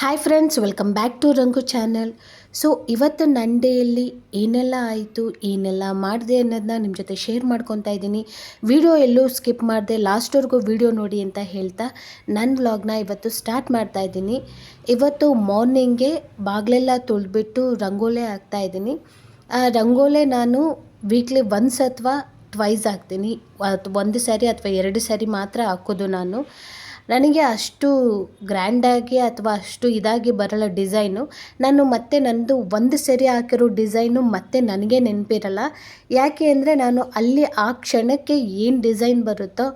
Hi friends welcome back to Rangu channel so ಇವತ್ತು ನನ್ನ ಡೇಯಲ್ಲಿ ಏನೆಲ್ಲ ಆಯಿತು, ಏನೆಲ್ಲ ಮಾಡಿದೆ ಅನ್ನೋದನ್ನ ನಿಮ್ಮ ಜೊತೆ ಶೇರ್ ಮಾಡ್ಕೊತಾ ಇದ್ದೀನಿ. ವಿಡಿಯೋ ಎಲ್ಲೂ ಸ್ಕಿಪ್ ಮಾಡಿದೆ ಲಾಸ್ಟ್ವರೆಗೂ ವಿಡಿಯೋ ನೋಡಿ ಅಂತ ಹೇಳ್ತಾ ನನ್ನ ವ್ಲಾಗ್ನ ಇವತ್ತು ಸ್ಟಾರ್ಟ್ ಮಾಡ್ತಾ ಇದ್ದೀನಿ. ಇವತ್ತು ಮಾರ್ನಿಂಗೆ ಬಾಗಿಲೆಲ್ಲ ತೊಳೆದ್ಬಿಟ್ಟು ರಂಗೋಲೆ ಹಾಕ್ತಾ ಇದ್ದೀನಿ. ಆ ರಂಗೋಲೆ ನಾನು ವೀಕ್ಲಿ ಒನ್ಸ್ ಅಥವಾ ಟ್ವೈಸ್ ಹಾಕ್ತೀನಿ. ಒಂದು ಸಾರಿ ಅಥವಾ ಎರಡು ಸಾರಿ ಮಾತ್ರ ಹಾಕೋದು ನಾನು. ನನಗೆ ಅಷ್ಟು ಗ್ರ್ಯಾಂಡಾಗಿ ಅಥವಾ ಅಷ್ಟು ಇದಾಗಿ ಬರಲ್ಲ ಡಿಸೈನು. ನಾನು ಮತ್ತೆ ನನ್ನದು ಒಂದು ಸರಿ ಹಾಕಿರೋ ಡಿಸೈನು ಮತ್ತೆ ನನಗೆ ನೆನಪಿರಲ್ಲ. ಯಾಕೆ ಅಂದರೆ ನಾನು ಅಲ್ಲಿ ಆ ಕ್ಷಣಕ್ಕೆ ಏನು ಡಿಸೈನ್ ಬರುತ್ತೋ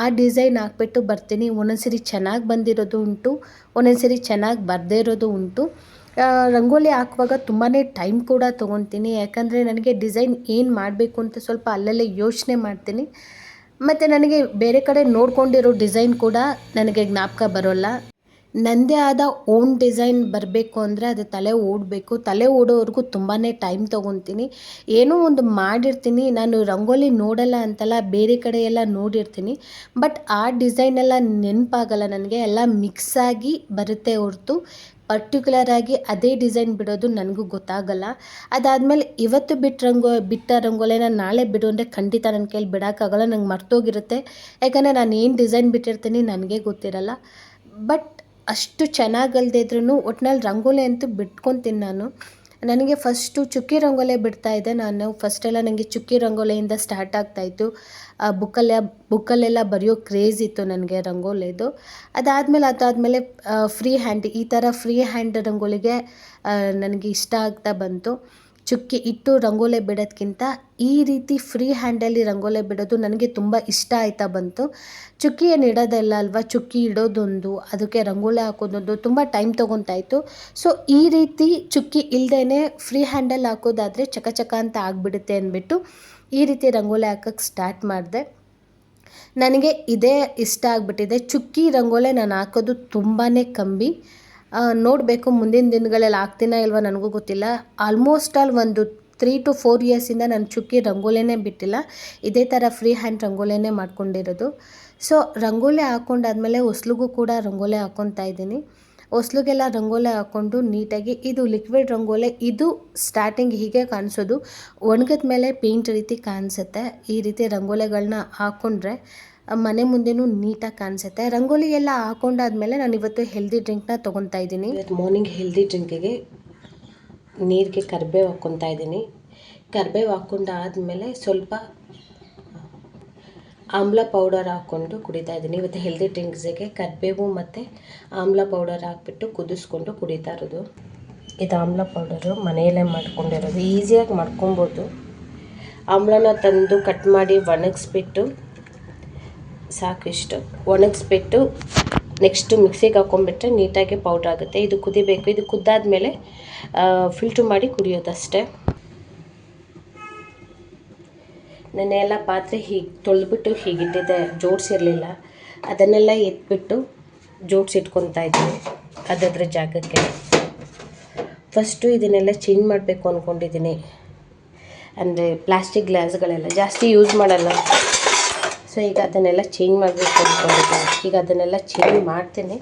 ಆ ಡಿಸೈನ್ ಹಾಕ್ಬಿಟ್ಟು ಬರ್ತೀನಿ. ಒಂದೊಂದು ಸರಿ ಚೆನ್ನಾಗಿ ಬಂದಿರೋದು ಉಂಟು ಒಂದೊಂದು ಸರಿ ಚೆನ್ನಾಗಿ ಬರದೇ ಇರೋದು ಉಂಟು. ರಂಗೋಲಿ ಹಾಕುವಾಗ ತುಂಬಾ ಟೈಮ್ ಕೂಡ ತೊಗೊತೀನಿ ಯಾಕಂದರೆ ನನಗೆ ಡಿಸೈನ್ ಏನು ಮಾಡಬೇಕು ಅಂತ ಸ್ವಲ್ಪ ಅಲ್ಲಲ್ಲೇ ಯೋಚನೆ ಮಾಡ್ತೀನಿ. ಮತ್ತು ನನಗೆ ಬೇರೆ ಕಡೆ ನೋಡ್ಕೊಂಡಿರೋ ಡಿಸೈನ್ ಕೂಡ ನನಗೆ ಜ್ಞಾಪಕ ಬರೋಲ್ಲ. ನನ್ನದೇ ಆದ ಓನ್ ಡಿಸೈನ್ ಬರಬೇಕು ಅಂದರೆ ಅದು ತಲೆ ಓಡಬೇಕು. ತಲೆ ಓಡೋವರೆಗೂ ತುಂಬಾ ಟೈಮ್ ತೊಗೊತೀನಿ. ಏನೋ ಒಂದು ಮಾಡಿರ್ತೀನಿ. ನಾನು ರಂಗೋಲಿ ನೋಡಲ್ಲ ಅಂತಲ್ಲ ಬೇರೆ ಕಡೆ ಎಲ್ಲ ನೋಡಿರ್ತೀನಿ. ಬಟ್ ಆ ಡಿಸೈನೆಲ್ಲ ನೆನಪಾಗಲ್ಲ ನನಗೆ. ಎಲ್ಲ ಮಿಕ್ಸ್ ಆಗಿ ಬರುತ್ತೆ ಹೊರತು. ಪರ್ಟಿಕ್ಯುಲರ್ ಆಗಿ ಅದೇ ಡಿಸೈನ್ ಬಿಡೋದು ನನಗೂ ಗೊತ್ತಾಗಲ್ಲ. ಅದಾದಮೇಲೆ ಇವತ್ತು ಬಿಟ್ಟ ರಂಗೋ, ಬಿಟ್ಟ ರಂಗೋಲಿನ ನಾಳೆ ಬಿಡು ಅಂದರೆ ಖಂಡಿತ ನನ್ನ ಕೈಲಿ ಬಿಡೋಕ್ಕಾಗಲ್ಲ, ನಂಗೆ ಮರ್ತೋಗಿರುತ್ತೆ. ಯಾಕಂದರೆ ನಾನು ಏನು ಡಿಸೈನ್ ಬಿಟ್ಟಿರ್ತೀನಿ ನನಗೆ ಗೊತ್ತಿರಲ್ಲ. ಬಟ್ ಅಷ್ಟು ಚೆನ್ನಾಗಲ್ದೇ ಇದ್ರೂ ಒಟ್ನಲ್ಲಿ ರಂಗೋಲಿ ಅಂತೂ ಬಿಟ್ಕೊತೀನಿ ನಾನು. ನನಗೆ ಫಸ್ಟು ಚುಕ್ಕಿ ರಂಗೋಲೆ ಬಿಡ್ತಾ ಇದ್ದೆ ನಾನು ಫಸ್ಟೆಲ್ಲ ನನಗೆ ಚುಕ್ಕಿ ರಂಗೋಲಿಯಿಂದ ಸ್ಟಾರ್ಟ್ ಆಗ್ತಾಯಿತ್ತು ಬುಕ್ಕಲ್ಲೇ ಬುಕ್ಕಲ್ಲೆಲ್ಲ ಬರೆಯೋ ಕ್ರೇಜ್ ಇತ್ತು ನನಗೆ ರಂಗೋಲೆದು. ಅದಾದಮೇಲೆ ಅದಾದಮೇಲೆ ಫ್ರೀ ಹ್ಯಾಂಡ್ ಈ ಥರ ಫ್ರೀ ಹ್ಯಾಂಡ್ ರಂಗೋಲಿಗೆ ನನಗೆ ಇಷ್ಟ ಆಗ್ತಾ ಬಂತು. ಚುಕ್ಕಿ ಇಟ್ಟು ರಂಗೋಲೆ ಬಿಡೋದ್ಕಿಂತ ಈ ರೀತಿ ಫ್ರೀ ಹ್ಯಾಂಡಲ್ಲಿ ರಂಗೋಲೆ ಬಿಡೋದು ನನಗೆ ತುಂಬ ಇಷ್ಟ ಆಯ್ತಾ ಬಂತು. ಚುಕ್ಕಿ ಏನು ಇಡೋದಲ್ಲ ಅಲ್ವಾ? ಚುಕ್ಕಿ ಇಡೋದೊಂದು, ಅದಕ್ಕೆ ರಂಗೋಲೆ ಹಾಕೋದೊಂದು ತುಂಬ ಟೈಮ್ ತೊಗೊತಾ ಇತ್ತು ಸೊ ಈ ರೀತಿ ಚುಕ್ಕಿ ಇಲ್ಲದೇ ಫ್ರೀ ಹ್ಯಾಂಡಲ್ಲಿ ಹಾಕೋದಾದರೆ ಚಕ ಚಕ ಅಂತ ಆಗಿಬಿಡುತ್ತೆ ಅಂದ್ಬಿಟ್ಟು ಈ ರೀತಿ ರಂಗೋಲೆ ಹಾಕೋಕ್ಕೆ ಸ್ಟಾರ್ಟ್ ಮಾಡಿದೆ. ನನಗೆ ಇದೇ ಇಷ್ಟ ಆಗಿಬಿಟ್ಟಿದೆ. ಚುಕ್ಕಿ ರಂಗೋಲೆ ನಾನು ಹಾಕೋದು ತುಂಬಾ ಕಮ್ಮಿ. ನೋಡಬೇಕು, ಮುಂದಿನ ದಿನಗಳಲ್ಲಿ ಆಗ್ತೀನಾ ಇಲ್ವಾ ನನಗೂ ಗೊತ್ತಿಲ್ಲ. ಆಲ್ಮೋಸ್ಟ್ ಆಲ್ ಒಂದು ತ್ರೀ ಟು ಫೋರ್ ಇಯರ್ಸಿಂದ ನಾನು ಚುಕ್ಕಿ ರಂಗೋಲಿನೇ ಬಿಟ್ಟಿಲ್ಲ. ಇದೇ ಥರ ಫ್ರೀ ಹ್ಯಾಂಡ್ ರಂಗೋಲಿನೇ ಮಾಡ್ಕೊಂಡಿರೋದು. ಸೊ ರಂಗೋಲಿ ಹಾಕ್ಕೊಂಡಾದ್ಮೇಲೆ ಹೊಸ್ಲಿಗೂ ಕೂಡ ರಂಗೋಲಿ ಹಾಕ್ಕೊತಾ ಇದ್ದೀನಿ. ಹೊಸ್ಲಿಗೆಲ್ಲ ರಂಗೋಲಿ ಹಾಕ್ಕೊಂಡು ನೀಟಾಗಿ, ಇದು ಲಿಕ್ವಿಡ್ ರಂಗೋಲೆ, ಇದು ಸ್ಟಾರ್ಟಿಂಗ್ ಹೀಗೆ ಕಾಣಿಸೋದು. ಒಣಗಿದ ಮೇಲೆ ಪೇಂಟ್ ರೀತಿ ಕಾಣಿಸುತ್ತೆ. ಈ ರೀತಿ ರಂಗೋಲಿಗಳನ್ನ ಹಾಕ್ಕೊಂಡ್ರೆ ಮನೆ ಮುಂದೆನೂ ನೀಟಾಗಿ ಕಾಣಿಸುತ್ತೆ. ರಂಗೋಲಿ ಎಲ್ಲ ಹಾಕೊಂಡಾದ್ಮೇಲೆ ನಾನು ಇವತ್ತು ಹೆಲ್ದಿ ಡ್ರಿಂಕ್ನ ತೊಗೊತಾ ಇದ್ದೀನಿ. ಇವತ್ತು ಮಾರ್ನಿಂಗ್ ಹೆಲ್ದಿ ಡ್ರಿಂಕಿಗೆ ನೀರಿಗೆ ಕರಿಬೇವು ಹಾಕ್ಕೊತಾ ಇದ್ದೀನಿ. ಕರಿಬೇವು ಹಾಕ್ಕೊಂಡಾದ್ಮೇಲೆ ಸ್ವಲ್ಪ ಆಮ್ಲ ಪೌಡರ್ ಹಾಕ್ಕೊಂಡು ಕುಡಿತಾ ಇದ್ದೀನಿ. ಇವತ್ತು ಹೆಲ್ದಿ ಡ್ರಿಂಕ್ಸಿಗೆ ಕರಿಬೇವು ಮತ್ತು ಆಮ್ಲ ಪೌಡರ್ ಹಾಕ್ಬಿಟ್ಟು ಕುದಿಸ್ಕೊಂಡು ಕುಡಿತಾ ಇರೋದು. ಇದು ಆಮ್ಲ ಪೌಡರು ಮನೆಯಲ್ಲೇ ಮಾಡ್ಕೊಂಡಿರೋದು. ಈಸಿಯಾಗಿ ಮಾಡ್ಕೊಬೋದು. ಆಮ್ಲನ ತಂದು ಕಟ್ ಮಾಡಿ ಒಣಗಿಸ್ಬಿಟ್ಟು ಸಾಕಿಷ್ಟು ಒಣಗಿಸ್ಬಿಟ್ಟು ನೆಕ್ಸ್ಟು ಮಿಕ್ಸಿಗೆ ಹಾಕ್ಕೊಂಡ್ಬಿಟ್ರೆ ನೀಟಾಗಿ ಪೌಡ್ರ್ ಆಗುತ್ತೆ. ಇದು ಕುದಿಬೇಕು. ಇದು ಕುದ್ದಾದ್ಮೇಲೆ ಫಿಲ್ಟ್ರ್ ಮಾಡಿ ಕುಡಿಯೋದಷ್ಟೇ. ನೆನ್ನೆ ಎಲ್ಲ ಪಾತ್ರೆ ಹೀಗೆ ತೊಳೆದ್ಬಿಟ್ಟು ಹೀಗಿಟ್ಟಿದೆ. ಜೋಡಿಸಿರಲಿಲ್ಲ ಅದನ್ನೆಲ್ಲ ಎತ್ಬಿಟ್ಟು ಜೋಡಿಸಿಟ್ಕೊತಾ ಇದ್ದೀನಿ ಅದರ ಜಾಗಕ್ಕೆ. ಫಸ್ಟು ಇದನ್ನೆಲ್ಲ ಚೇಂಜ್ ಮಾಡಬೇಕು ಅಂದ್ಕೊಂಡಿದ್ದೀನಿ ಅಂದರೆ ಪ್ಲಾಸ್ಟಿಕ್ ಗ್ಲಾಸ್ಗಳೆಲ್ಲ ಜಾಸ್ತಿ ಯೂಸ್ ಮಾಡಲ್ಲ. ಸೊ, ಈಗ ಅದನ್ನೆಲ್ಲ ಚೇಂಜ್ ಮಾಡಬೇಕು ಈಗ ಅದನ್ನೆಲ್ಲ ಚೇಂಜ್ ಮಾಡ್ತೇನೆ.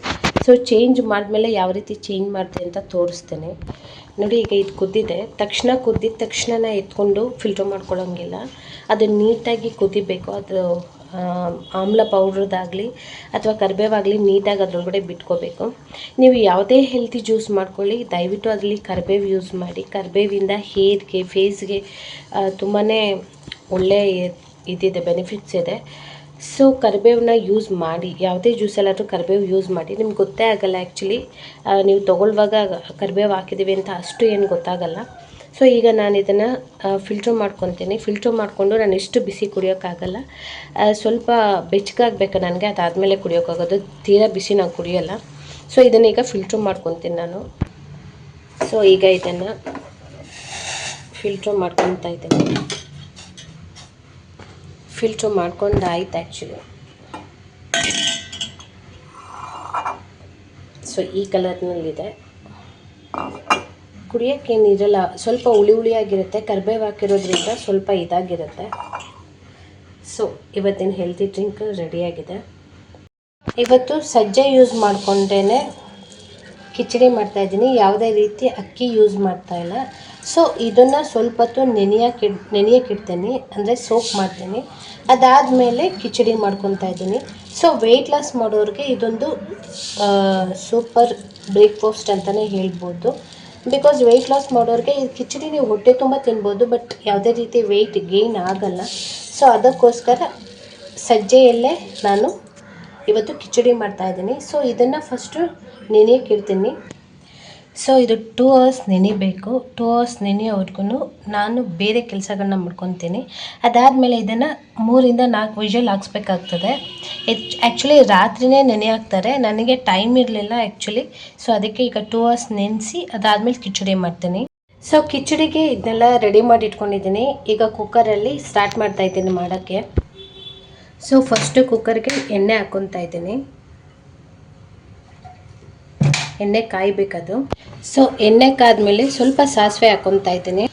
ಸೊ ಚೇಂಜ್ ಮಾಡಿದ್ಮೇಲೆ ಯಾವ ರೀತಿ ಚೇಂಜ್ ಮಾಡಿದೆ ಅಂತ ತೋರಿಸ್ತೇನೆ. ನೋಡಿ, ಈಗ ಇದು ಕುದ್ದಿದೆ. ತಕ್ಷಣ ಕುದ್ದಿದ ತಕ್ಷಣ ಎತ್ಕೊಂಡು ಫಿಲ್ಟರ್ ಮಾಡ್ಕೊಳ್ಳೋಂಗಿಲ್ಲ ಅದು ನೀಟಾಗಿ ಕುದಿಬೇಕು. ಅದು ಆಮ್ಲ ಪೌಡ್ರದಾಗಲಿ ಅಥವಾ ಕರಿಬೇವಾಗಲಿ ನೀಟಾಗಿ ಅದರೊಳಗಡೆ ಬಿಟ್ಕೋಬೇಕು. ನೀವು ಯಾವುದೇ ಹೆಲ್ತಿ ಜ್ಯೂಸ್ ಮಾಡ್ಕೊಳ್ಳಿ. ದಯವಿಟ್ಟು ಅದರಲ್ಲಿ ಕರಿಬೇವು ಯೂಸ್ ಮಾಡಿ. ಕರಿಬೇವಿಂದ ಹೇರ್ಗೆ ಫೇಸ್ಗೆ ತುಂಬಾ ಒಳ್ಳೆ ಇದಿದೆ ಬೆನಿಫಿಟ್ಸ್ ಇದೆ. ಸೊ ಕರಿಬೇವನ್ನ ಯೂಸ್ ಮಾಡಿ, ಯಾವುದೇ ಜ್ಯೂಸಲ್ಲಾದರೂ ಕರಿಬೇವು ಯೂಸ್ ಮಾಡಿ, ನಿಮ್ಗೆ ಗೊತ್ತೇ ಆಗಲ್ಲ ಆ್ಯಕ್ಚುಲಿ ನೀವು ತೊಗೊಳ್ವಾಗ ಕರಿಬೇವು ಹಾಕಿದ್ದೀವಿ ಅಂತ ಅಷ್ಟು ಏನು ಗೊತ್ತಾಗಲ್ಲ. ಸೊ ಈಗ ನಾನು ಇದನ್ನು ಫಿಲ್ಟ್ರ್ ಮಾಡ್ಕೊತೀನಿ. ಫಿಲ್ಟ್ರ್ ಮಾಡಿಕೊಂಡು ನಾನು ಎಷ್ಟು ಬಿಸಿ ಕುಡಿಯೋಕ್ಕಾಗಲ್ಲ. ಸ್ವಲ್ಪ ಬೆಚ್ಚಗಾಗಬೇಕು ನನಗೆ, ಅದಾದಮೇಲೆ ಕುಡಿಯೋಕ್ಕಾಗೋದು. ತೀರಾ ಬಿಸಿ ನಾನು ಕುಡಿಯೋಲ್ಲ. ಸೊ ಇದನ್ನು ಈಗ ಫಿಲ್ಟ್ರ್ ಮಾಡ್ಕೊತೀನಿ ನಾನು. ಸೊ ಈಗ ಇದನ್ನು ಫಿಲ್ಟ್ರ್ ಮಾಡ್ಕೊತಾ ಇದ್ದೀನಿ. ಫಿಲ್ಟ್ರ್ ಮಾಡ್ಕೊಂಡು ಆಯ್ತು ಆ್ಯಕ್ಚುಲಿ ಸೊ ಈ ಕಲರ್ನಲ್ಲಿದೆ. ಕುಡಿಯೋಕ್ಕೇನಿರಲ್ಲ ಸ್ವಲ್ಪ ಹುಳಿ ಹುಳಿಯಾಗಿರುತ್ತೆ ಕರ್ಬೇವು ಹಾಕಿರೋದ್ರಿಂದ ಸ್ವಲ್ಪ ಇದಾಗಿರುತ್ತೆ. ಸೊ ಇವತ್ತಿನ ಹೆಲ್ತಿ ಡ್ರಿಂಕ್ ರೆಡಿಯಾಗಿದೆ ಇವತ್ತು ಸಜ್ಜೆ ಯೂಸ್ ಮಾಡಿಕೊಂಡೇ ಕಿಚಡಿ ಮಾಡ್ತಾ ಇದ್ದೀನಿ. ಯಾವುದೇ ರೀತಿ ಅಕ್ಕಿ ಯೂಸ್ ಮಾಡ್ತಾ ಇಲ್ಲ. ಸೊ ಇದನ್ನು ಸ್ವಲ್ಪ ಹೊತ್ತು ಇಡ್ ನೆನೆಯಕ್ಕೆ ಇಡ್ತೀನಿ ಅಂದರೆ ಸೋಪ್ ಮಾಡ್ತೀನಿ. ಅದಾದಮೇಲೆ ಕಿಚಡಿ ಮಾಡ್ಕೊತಾ ಇದ್ದೀನಿ. ಸೊ ವೆಯ್ಟ್ ಲಾಸ್ ಮಾಡೋರಿಗೆ ಇದೊಂದು ಸೂಪರ್ ಬ್ರೇಕ್ಫಾಸ್ಟ್ ಅಂತಲೇ ಹೇಳ್ಬೋದು. ಬಿಕಾಸ್ ವೆಯ್ಟ್ ಲಾಸ್ ಮಾಡೋರಿಗೆ ಈ ಕಿಚಡಿ ನೀವು ಹೊಟ್ಟೆ ತುಂಬ ತಿನ್ಬೋದು ಬಟ್ ಯಾವುದೇ ರೀತಿ ವೆಯ್ಟ್ ಗೇನ್ ಆಗಲ್ಲ. ಸೊ ಅದಕ್ಕೋಸ್ಕರ ಸಜ್ಜೆಯಲ್ಲೇ ನಾನು ಇವತ್ತು ಕಿಚಡಿ ಮಾಡ್ತಾ ಇದ್ದೀನಿ. ಸೊ ಇದನ್ನು ಫಸ್ಟು ನೆನೆಯಕ್ಕೆ ಇಡ್ತೀನಿ ಸೊ ಇದು ಟೂ ಅವರ್ಸ್ ನೆನಿಬೇಕು ಟೂ ಅವರ್ಸ್ ನೆನೆಯೋವರೆಗೂ ನಾನು ಬೇರೆ ಕೆಲಸಗಳನ್ನ ಮಾಡ್ಕೊತೀನಿ. ಅದಾದಮೇಲೆ ಇದನ್ನು ಮೂರಿಂದ ನಾಲ್ಕು ವಿಷಲ್ ಹಾಕ್ಸ್ಬೇಕಾಗ್ತದೆ. ಹೆಚ್ ಆ್ಯಕ್ಚುಲಿ ರಾತ್ರಿಯೇ ನೆನೆ ಹಾಕ್ತಾರೆ. ನನಗೆ ಟೈಮ್ ಇರಲಿಲ್ಲ ಆ್ಯಕ್ಚುಲಿ ಸೊ ಅದಕ್ಕೆ ಈಗ ಟೂ ಅವರ್ಸ್ ನೆನೆಸಿ ಅದಾದಮೇಲೆ ಕಿಚಡಿ ಮಾಡ್ತೀನಿ. ಸೊ ಕಿಚಡಿಗೆ ಇದನ್ನೆಲ್ಲ ರೆಡಿ ಮಾಡಿ ಇಟ್ಕೊಂಡಿದ್ದೀನಿ. ಈಗ ಕುಕ್ಕರಲ್ಲಿ ಸ್ಟಾರ್ಟ್ ಮಾಡ್ತಾ ಇದ್ದೀನಿ ಮಾಡೋಕ್ಕೆ. ಸೊ ಫಸ್ಟು ಕುಕ್ಕರ್ಗೆ ಎಣ್ಣೆ ಹಾಕ್ಕೊತಾ ಇದ್ದೀನಿ. ಎಣ್ಣೆ ಕಾಯಬೇಕದು. ಸೊ ಎಣ್ಣೆ ಕಾದ್ಮೇಲೆ ಸ್ವಲ್ಪ ಸಾಸಿವೆ ಹಾಕೊತಾ ಇದ್ದೀನಿ.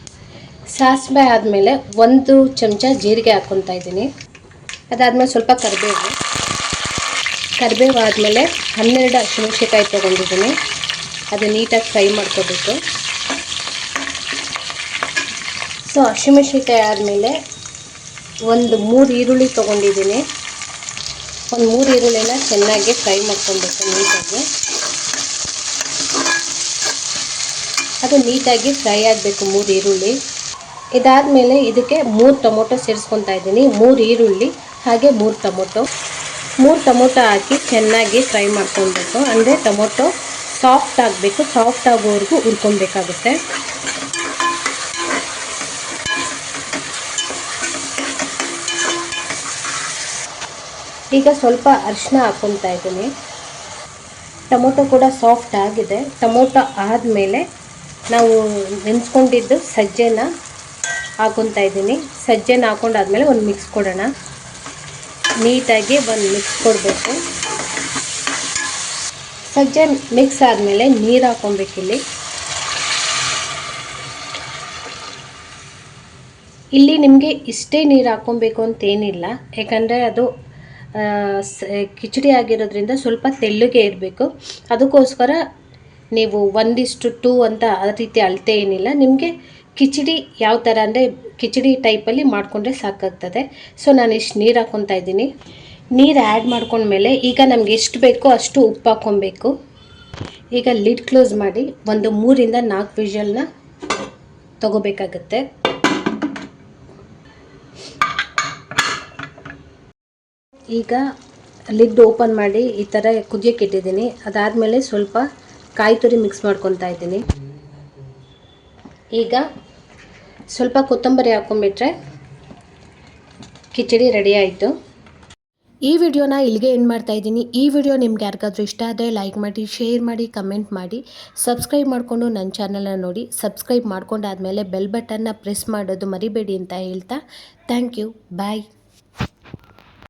ಸಾಸಿವೆ ಆದಮೇಲೆ ಒಂದು ಚಮಚ ಜೀರಿಗೆ ಹಾಕೊತಾ ಇದ್ದೀನಿ. ಅದಾದಮೇಲೆ ಸ್ವಲ್ಪ ಕರಿಬೇವು. ಕರಿಬೇವು ಆದಮೇಲೆ ಹನ್ನೆರಡು ಹಸಿಮೆಣ್ಸಿಕಾಯಿ ತೊಗೊಂಡಿದ್ದೀನಿ. ಅದು ನೀಟಾಗಿ ಫ್ರೈ ಮಾಡ್ಕೋಬೇಕು. ಸೊ ಹಸಿಮೆಣ್ಸಿಕಾಯಿ ಆದಮೇಲೆ ಒಂದು ಮೂರು ಈರುಳ್ಳಿ ತೊಗೊಂಡಿದ್ದೀನಿ. ಒಂದು ಮೂರು ಈರುಳ್ಳಿನ ಚೆನ್ನಾಗಿ ಫ್ರೈ ಮಾಡ್ಕೊಬೇಕು ನೀಟಾಗಿ. ಅದು ನೀಟಾಗಿ ಫ್ರೈ ಆಗಬೇಕು, ಮೂರು ಈರುಳ್ಳಿ. ಇದಾದಮೇಲೆ ಇದಕ್ಕೆ ಮೂರು ಟೊಮೊಟೊ ಸೇರಿಸ್ಕೊತಾ ಇದ್ದೀನಿ. ಮೂರು ಈರುಳ್ಳಿ, ಹಾಗೆ ಮೂರು ಟೊಮೊಟೊ. ಮೂರು ಟೊಮೊಟೊ ಹಾಕಿ ಚೆನ್ನಾಗಿ ಫ್ರೈ ಮಾಡ್ಕೊಬೇಕು ಅಂದರೆ ಟೊಮೊಟೊ ಸಾಫ್ಟ್ ಆಗಬೇಕು, ಸಾಫ್ಟ್ ಆಗೋವರೆಗೂ ಹುರ್ಕೊಬೇಕಾಗುತ್ತೆ ಈಗ ಸ್ವಲ್ಪ ಅರಿಶಿನ ಹಾಕ್ಕೊತಾ ಇದ್ದೀನಿ. ಟೊಮೊಟೊ ಕೂಡ ಸಾಫ್ಟ್ ಆಗಿದೆ. ಟೊಮೊಟೊ ಆದಮೇಲೆ ನಾವು ನೆನೆಸ್ಕೊಂಡಿದ್ದು ಸಜ್ಜೆನ ಹಾಕೊತಾ ಇದ್ದೀನಿ. ಸಜ್ಜೆನ ಹಾಕೊಂಡಾದ್ಮೇಲೆ ಒಂದು ಮಿಕ್ಸ್ ಕೊಡೋಣ. ನೀಟಾಗಿ ಒಂದು ಮಿಕ್ಸ್ ಕೊಡಬೇಕು. ಸಜ್ಜೆ ಮಿಕ್ಸ್ ಆದಮೇಲೆ ನೀರು ಹಾಕೊಬೇಕಿಲ್ಲಿ ಇಲ್ಲಿ. ನಿಮಗೆ ಇಷ್ಟೇ ನೀರು ಹಾಕ್ಕೊಬೇಕು ಅಂತೇನಿಲ್ಲ ಯಾಕಂದರೆ ಅದು ಕಿಚಡಿ ಆಗಿರೋದ್ರಿಂದ ಸ್ವಲ್ಪ ತೆಳ್ಳಗೆ ಇರಬೇಕು. ಅದಕ್ಕೋಸ್ಕರ ನೀವು ಒಂದಿಷ್ಟು ಟೂ ಅಂತ ಆ ರೀತಿ ಅಳತೆ ಏನಿಲ್ಲ. ನಿಮಗೆ ಕಿಚಡಿ ಯಾವ ಥರ ಅಂದರೆ ಕಿಚಡಿ ಟೈಪಲ್ಲಿ ಮಾಡಿಕೊಂಡ್ರೆ ಸಾಕಾಗ್ತದೆ. ಸೊ ನಾನು ಇಷ್ಟು ನೀರು ಹಾಕ್ಕೊತಾ ಇದ್ದೀನಿ. ನೀರು ಆ್ಯಡ್ ಮಾಡ್ಕೊಂಡ್ಮೇಲೆ ಈಗ ನಮ್ಗೆ ಎಷ್ಟು ಬೇಕೋ ಅಷ್ಟು ಉಪ್ಪು ಹಾಕ್ಕೊಬೇಕು. ಈಗ ಲಿಡ್ ಕ್ಲೋಸ್ ಮಾಡಿ ಒಂದು ಮೂರಿಂದ ನಾಲ್ಕು ವಿಷಲ್ನ ತಗೋಬೇಕಾಗತ್ತೆ. ಈಗ ಲಿಡ್ ಓಪನ್ ಮಾಡಿ ಈ ಥರ ಕುದಿಯೋಕೆ ಇಟ್ಟಿದ್ದೀನಿ. ಅದಾದಮೇಲೆ ಸ್ವಲ್ಪ ಕಾಯಿ ತುರಿ ಮಿಕ್ಸ್ ಮಾಡ್ಕೊತಾ ಇದ್ದೀನಿ. ಈಗ ಸ್ವಲ್ಪ ಕೊತ್ತಂಬರಿ ಹಾಕೊಂಡ್ಬಿಟ್ರೆ ಕಿಚಡಿ ರೆಡಿ ಆಯಿತು. ಈ ವಿಡಿಯೋನ ಇಲ್ಲಿಗೆ ಎಂಡ್ ಮಾಡ್ತಾ ಇದ್ದೀನಿ. ಈ ವಿಡಿಯೋ ನಿಮ್ಗೆ ಯಾರಿಗಾದ್ರೂ ಇಷ್ಟ ಆದರೆ ಲೈಕ್ ಮಾಡಿ ಶೇರ್ ಮಾಡಿ ಕಮೆಂಟ್ ಮಾಡಿ. ಸಬ್ಸ್ಕ್ರೈಬ್ ಮಾಡಿಕೊಂಡು ನನ್ನ ಚಾನಲನ್ನು ನೋಡಿ. ಸಬ್ಸ್ಕ್ರೈಬ್ ಮಾಡ್ಕೊಂಡಾದಮೇಲೆ ಬೆಲ್ ಬಟನ್ನ ಪ್ರೆಸ್ ಮಾಡೋದು ಮರಿಬೇಡಿ ಅಂತ ಹೇಳ್ತಾ. Thank you bye